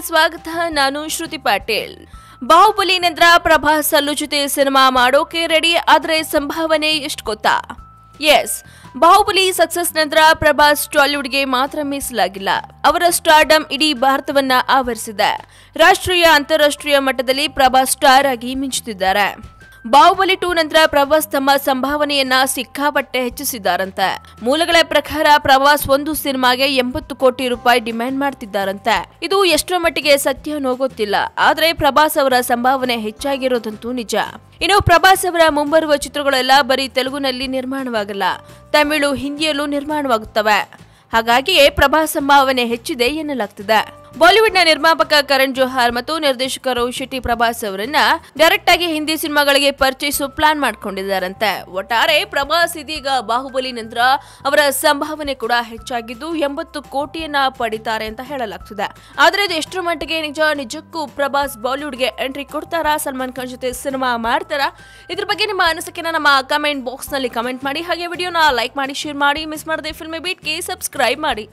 ಸ್ವಾಗತ, ನಾನು ಶ್ರುತಿ ಪಾಟೀಲ್. ಬಾಹುಬಲಿ ನಂತರ ಪ್ರಭಾಸ್ ಅಲ್ಲು ಜೊತೆ ಸಿನಿಮಾ ಮಾಡೋಕೆ ರೆಡಿ, ಆದ್ರೆ ಸಂಭಾವನೆ ಎಷ್ಟು ಗೊತ್ತಾ? ಎಸ್, ಬಾಹುಬಲಿ ಸಕ್ಸಸ್ ನಂತರ ಪ್ರಭಾಸ್ ಟಾಲಿವುಡ್ಗೆ ಮಾತ್ರ ಮೀಸಲಾಗಿಲ್ಲ. ಅವರ ಸ್ಟಾರ್ಡಮ್ ಇಡೀ ಭಾರತವನ್ನ ಆವರಿಸಿದೆ. ರಾಷ್ಟ್ರೀಯ, ಅಂತಾರಾಷ್ಟ್ರೀಯ ಮಟ್ಟದಲ್ಲಿ ಪ್ರಭಾಸ್ ಸ್ಟಾರ್ ಆಗಿ ಮಿಂಚುತ್ತಿದ್ದಾರೆ. ಬಾಹುಬಲಿ ಟೂ ನಂತರ ಪ್ರವಾಸ್ ತಮ್ಮ ಸಂಭಾವನೆಯನ್ನ ಸಿಕ್ಕಾಪಟ್ಟೆ ಹೆಚ್ಚಿಸಿದ್ದಾರಂತೆ. ಮೂಲಗಳ ಪ್ರಕಾರ ಪ್ರವಾಸ್ ಒಂದು ಸಿನಿಮಾಗೆ ಎಂಬತ್ತು ಕೋಟಿ ರೂಪಾಯಿ ಡಿಮ್ಯಾಂಡ್ ಮಾಡ್ತಿದ್ದಾರಂತೆ. ಇದು ಎಷ್ಟರ ಮಟ್ಟಿಗೆ ಸತ್ಯ ಅನ್ನೋ ಗೊತ್ತಿಲ್ಲ ಆದ್ರೆ ಪ್ರಭಾಸ್ ಅವರ ಸಂಭಾವನೆ ಹೆಚ್ಚಾಗಿರೋದಂತೂ ನಿಜ. ಇನ್ನು ಪ್ರಭಾಸ್ ಅವರ ಮುಂಬರುವ ಚಿತ್ರಗಳೆಲ್ಲ ಬರೀ ತೆಲುಗುನಲ್ಲಿ ನಿರ್ಮಾಣವಾಗಲ್ಲ. ತಮಿಳು, ಹಿಂದಿಯಲ್ಲೂ ನಿರ್ಮಾಣವಾಗುತ್ತವೆ. ಹಾಗಾಗಿಯೇ ಪ್ರಭಾಸ್ ಸಂಭಾವನೆ ಹೆಚ್ಚಿದೆ ಎನ್ನಲಾಗ್ತಿದೆ. ಬಾಲಿವುಡ್ನ ನಿರ್ಮಾಪಕ ಕರಣ್ ಜೋಹಾರ್ ಮತ್ತು ನಿರ್ದೇಶಕ ಶೆಟ್ಟಿ ಪ್ರಭಾಸ್ ಅವರನ್ನ ಡೈರೆಕ್ಟ್ ಆಗಿ ಹಿಂದಿ ಸಿನಿಮಾಗಳಿಗೆ ಪರಿಚಯಿಸೋ ಪ್ಲಾನ್ ಮಾಡ್ಕೊಂಡಿದ್ದಾರಂತೆ. ಒಟ್ಟಾರೆ ಪ್ರಭಾಸ್ ಇದೀಗ ಬಾಹುಬಲಿ ನಂತರ ಅವರ ಸಂಭಾವನೆ ಕೂಡ ಹೆಚ್ಚಾಗಿದ್ದು ಎಂಬತ್ತು ಕೋಟಿಯನ್ನ ಪಡಿತಾರೆ ಅಂತ ಹೇಳಲಾಗ್ತಿದೆ. ಆದ್ರೆ ಇದು ಎಷ್ಟರ ಮಟ್ಟಿಗೆ ನಿಜ ನಿಜಕ್ಕೂ ಪ್ರಭಾಸ್ ಬಾಲಿವುಡ್ಗೆ ಎಂಟ್ರಿ ಕೊಡ್ತಾರಾ? ಸಲ್ಮಾನ್ ಖಾನ್ ಜೊತೆ ಸಿನಿಮಾ ಮಾಡ್ತಾರಾ? ಇದ್ರ ಬಗ್ಗೆ ನಿಮ್ಮ ಅನಿಸಿಕೆನ ನಮ್ಮ ಕಮೆಂಟ್ ಬಾಕ್ಸ್ನಲ್ಲಿ ಕಮೆಂಟ್ ಮಾಡಿ, ಹಾಗೆ ವಿಡಿಯೋನ ಲೈಕ್ ಮಾಡಿ ಶೇರ್ ಮಾಡಿ ಮಿಸ್ ಮಾಡದೆ ಫಿಲ್ಮಿ ಬೀಟ್ಗೆ ಸಬ್ಸ್ಕ್ರೈಬ್ ಮಾಡಿ.